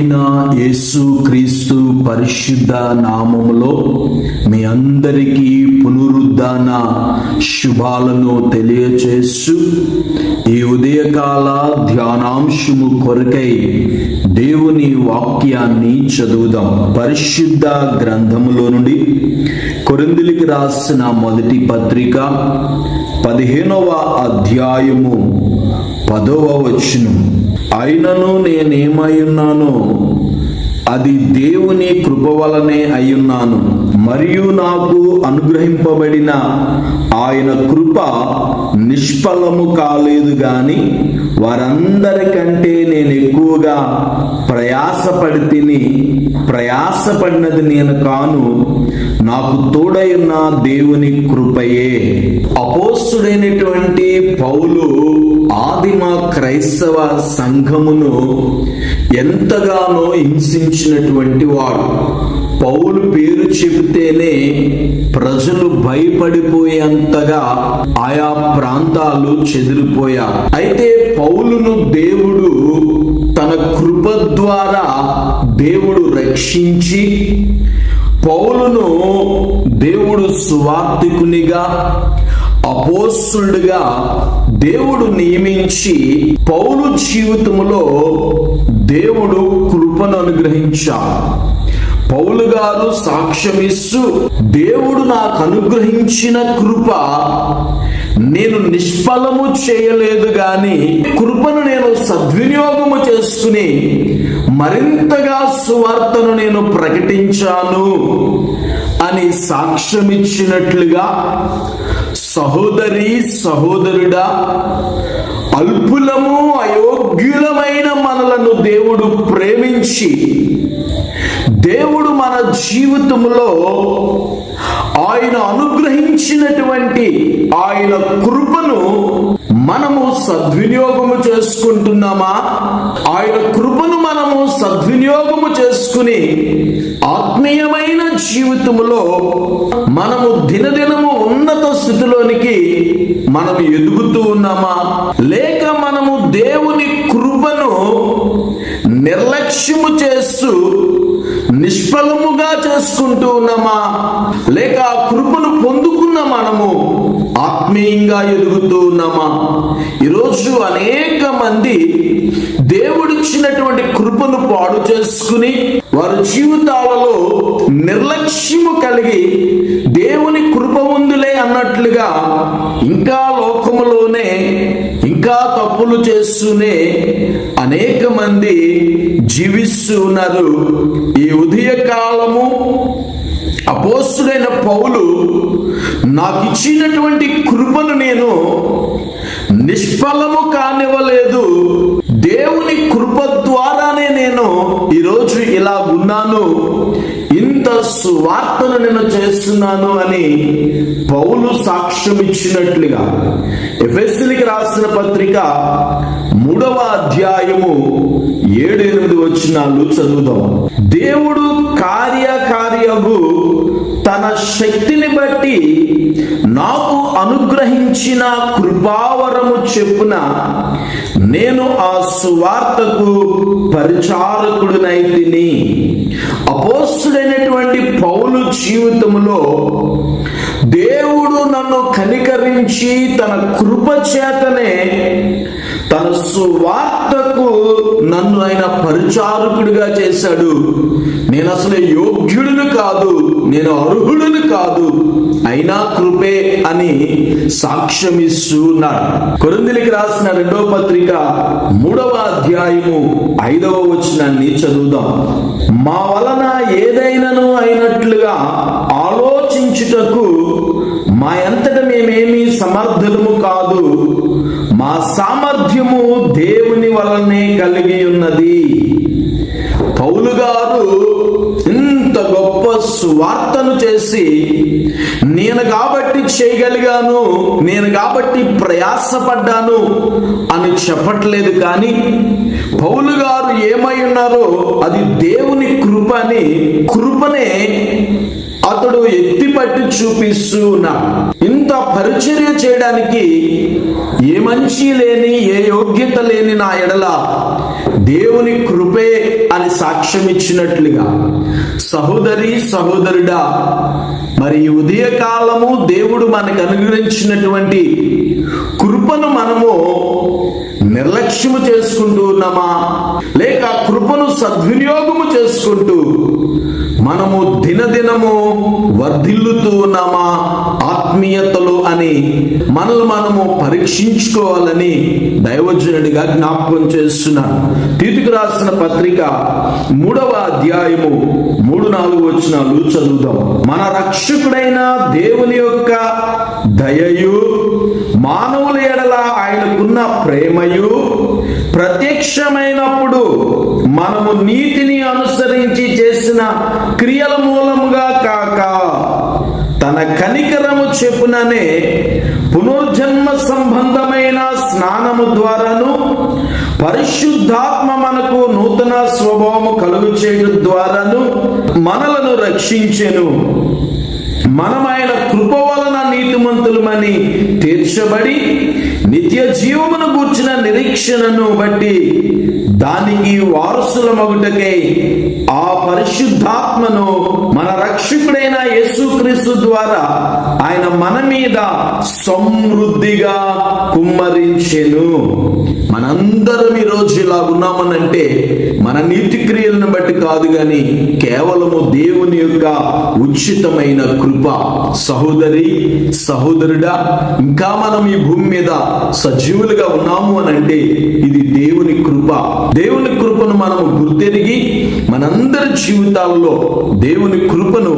ప్రభు అయిన యేసు క్రీస్తు పరిశుద్ధ నామములో మీ అందరికీ పునరుద్ధాన శుభాలను తెలియచేస్తూ ఈ ఉదయకాల ధ్యానాంశము కొరకై దేవుని వాక్యాన్ని చదువుదాం. పరిశుద్ధ గ్రంథములో నుండి కొరిందులికి రాసిన మొదటి పత్రిక పదిహేనవ అధ్యాయము పదవ వచనం. అయినను నేనేమై అది దేవుని కృప వలనే అయ్యున్నాను. మరియు నాకు అనుగ్రహింపబడిన ఆయన కృప నిష్ఫలము కాలేదు గాని వారందరికంటే నేను ఎక్కువగా ప్రయాసపడి తిని ప్రయాసపడినది నేను కాను నాకు తోడైన దేవుని కృపయే. అపోస్తుడైనటువంటి పౌలు ఆదిమ క్రైస్తవ సంఘమును ఎంతగానో హింసించినటువంటి వాడు. పౌలు పేరు చెబితేనే ప్రజలు భయపడిపోయేంతగా ఆయా ప్రాంతాలు చెదిరిపోయారు. అయితే పౌలును దేవుడు తన కృప ద్వారా దేవుడు రక్షించి పౌలును దేవుడు సువార్థికునిగా అపోస్తుడుగా దేవుడు నియమించి పౌలు జీవితంలో దేవుడు కృపను అనుగ్రహించాడు. పౌలు గారు సాక్ష్యమిస్తూ దేవుడు నాకు అనుగ్రహించిన కృప నేను నిష్ఫలము చేయలేదు గాని కృపను నేను సద్వినియోగము చేసుకుని మరింతగా సువార్తను నేను ప్రకటించాను అని సాక్ష్యమిచ్చినట్లుగా సహోదరి సహోదరుడా అల్పులము అయోగ్యులమైన మనలను దేవుడు ప్రేమించి జీవితంలో ఆయన అనుగ్రహించినటువంటి ఆయన కృపను మనము సద్వినియోగము చేసుకుంటున్నామా? ఆయన కృపను మనము సద్వినియోగము చేసుకుని ఆత్మీయమైన జీవితములో మనము దినదినము ఉన్నత స్థితిలోనికి మనం ఎదుగుతూ ఉన్నామా? లేక మనము దేవుని కృపను నిర్లక్ష్యము చేస్తూ నిష్ఫలముగా చేసుకుంటూ ఉన్నామా? లేక కృపను పొందుకున్న మనము? ఆత్మీయంగా ఎదుగుతూ ఉన్నామా? ఈరోజు అనేక మంది దేవుడిచ్చినటువంటి కృపను పాడు చేసుకుని వారి జీవితాలలో నిర్లక్ష్యము కలిగి దేవుని కృప ఉందిలే అన్నట్లుగా ఇంకా లోకములోనే ఇంకా తప్పులు చేస్తూనే అనేక మంది జీవిస్తున్నారు. ఈ ఉదయ కాలము అపోస్తుడైన పౌలు నాకు ఇచ్చినటువంటి కృపను నేను నిష్ఫలము కానివ్వలేదు. దేవుని కృప ద్వారానే నేను ఈరోజు ఇలా ఉన్నాను. ఇంత సువార్తను నేను చేస్తున్నాను అని పౌలు సాక్ష్యం ఇచ్చినట్లుగా ఎఫ్ఎస్సీలకి రాసిన పత్రిక మూడవ అధ్యాయము ఏడు ఎనిమిది వచ్చినాలు చదువుదాం. దేవుడు కార్యకార్యము తన శక్తిని బట్టి నాకు అనుగ్రహించిన కృపావరము చెప్పున నేను ఆ సువార్తకు పరిచారకుడినైతిని అపోస్తుడైనటువంటి పౌలు జీవితంలో దేవుడు నన్ను కనికరించి తన కృప చేతనే తన సువార్తకు నన్ను ఆయన పరిచారకుడిగా చేశాడు. నేను అసలు యోగ్యుడిని కాదు నేను అర్హుడిని కాదు. అయినా కృపే అని సాక్ష్యం ఇస్తూ రాసిన రెండవ పత్రిక మూడవ అధ్యాయము ఐదవ వచనాన్ని చదువుదాం. మా వలన ఏదైనాను అయినట్లుగా ఆలోచించుటకు మా ఎంతట మేమేమి సమర్థనము కాదు. వల్లనే కలిగి ఉన్నది పౌలు గారు ఇంత గొప్ప సువార్తను చేసి నేను కాబట్టి చేయగలిగాను నేను కాబట్టి ప్రయాసపడ్డాను అని చెప్పట్లేదు కానీ పౌలు గారు ఏమై ఉన్నారో అది దేవుని కృపని కృపనే అతడు ఎత్తిపట్టి చూపిస్తూ ఉన్నాడు ఇంత పరిచర్య చేయడానికి ఏ మంచి లేని ఏ యోగ్యత లేని నా ఎడల దేవుని కృపే అని సాక్ష్యం ఇచ్చినట్లుగా సహోదరి సహోదరుడా మరి ఉదయకాలము దేవుడు మనకు అనుగ్రహించినటువంటి కృపను మనము నిర్లక్ష్యము చేసుకుంటూ ఉన్నామా? లేక కృపను సద్వినియోగము చేసుకుంటూ మనము దినదినము వర్ధిల్లుతూ ఉన్నామా? ఆత్మీయతలు అని మనల్ని మనము పరీక్షించుకోవాలని దైవజనుడిగా జ్ఞాపకం చేస్తున్నాడు. తీతుకు రాసిన పత్రిక మూడవ అధ్యాయము మూడు నాలుగు వచ్చినాలు చదువుదాం. మన రక్షకుడైన దేవుని యొక్క దయయు మానవుల ఎడల ఆయనకున్న ప్రేమయు ప్రత్యక్షమైనప్పుడు మనము నీతిని అనుసరించి చేసిన క్రియల మూలముగా కాక తన కనికరము చెప్పుననే పునర్జన్మ సంబంధమైన స్నానము ద్వారాను పరిశుద్ధాత్మ మనకు నూతన స్వభావము కలుగు చేయడం ద్వారాను మనలను రక్షించెను. మనం ఆయన కృప వలన నీతిమంతులమని తీర్చబడి నిత్య జీవమును కూర్చిన నిరీక్షణను బట్టి దానికి వారసుల మగుటకై ఆ పరిశుద్ధాత్మను మన రక్షకుడైన యేసుక్రీస్తు ద్వారా ఆయన మన మీద సమృద్ధిగా కుమ్మరించెను. మనందరం ఈ రోజు ఇలా ఉన్నామనంటే మన నీతి క్రియలను బట్టి కాదు గాని కేవలము దేవుని యొక్క ఉచితమైన కృప. సహోదరి సహోదరుడా ఇంకా మనం ఈ భూమి మీద సజీవులుగా ఉన్నాము అనంటే ఇది దేవుని కృప. దేవుని కృపను మనము గుర్తెరిగి మనందరి జీవితాల్లో దేవుని కృపను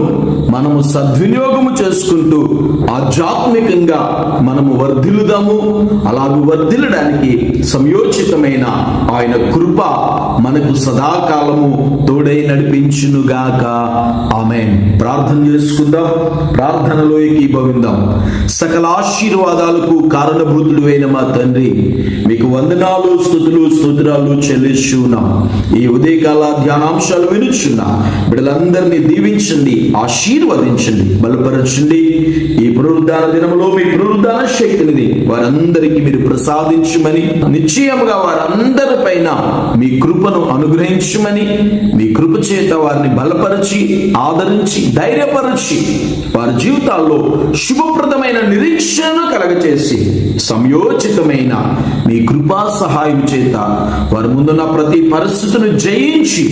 మనము సద్వినియోగము చేసుకుంటూ ఆధ్యాత్మికంగా మనము వర్ధిల్లుదాము. అలాగూ వర్ధిల్లడానికి సంయోచితమైన ఆయన కృప మనకు సదాకాలము తోడై నడిపించునుగాక. ఆమె ప్రార్థన చేసుకుందాం. ప్రార్థనలో ఏకీభవిందాం. సకల ఆశీర్వాదాలకు కారణభూతుడు అయిన మా తండ్రి మీకు వందనాలు స్థుతులు స్తోత్రాలు చెల్లిస్తున్నాం ఈ ఉదయకాల ధ్యానాంశాలు వినుచున్నా. బిడ్డలందరినీ దీవించండి ఆశీర్వదించండి బలపరచండి. ఈ పునరుద్ధాన దినములో మీ పునరుద్ధాన శక్తినిది వారందరికీ మీరు ప్రసాదించమని నిశ్చయముగా వారందరి పైన మీ కృపను అనుగ్రహించమని మీ కృప చేత వారిని బలపరిచి ఆదరించి ధైర్యపరిచి వారి జీవితాల్లో శుభప్రదమైన నిరీక్షణను కలగచేసి సంయోచితమైన మీ కృపా సహాయం చేత వారి ముందున్న ప్రతి పరిస్థితిని జయించి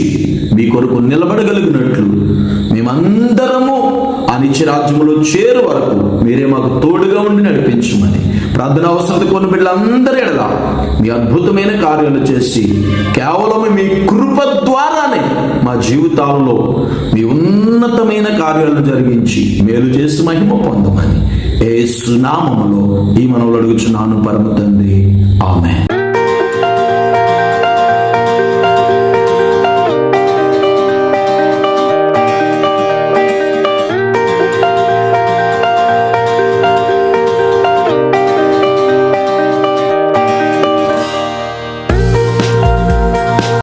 మీ కొరకు నిలబడగలిగినట్లు మేమందరము ఆ నిత్యరాజ్యములో చేరు వరకు మీరే మాకు తోడుగా ఉండి నడిపించమని ప్రార్థన అవసరత కొన్ని బిడ్డలందరి ఎడలా మీ అద్భుతమైన కార్యాలు చేసి కేవలం మీ కృప ద్వారానే మా జీవితాలలో మీ ఉన్నతమైన కార్యాలను జరిగించి మేలు చేసి మహిమ పొందమని ఏ సునామములో ఈ మనవులు అడుగుచున్నాను పరమ తండ్రి. ఆమె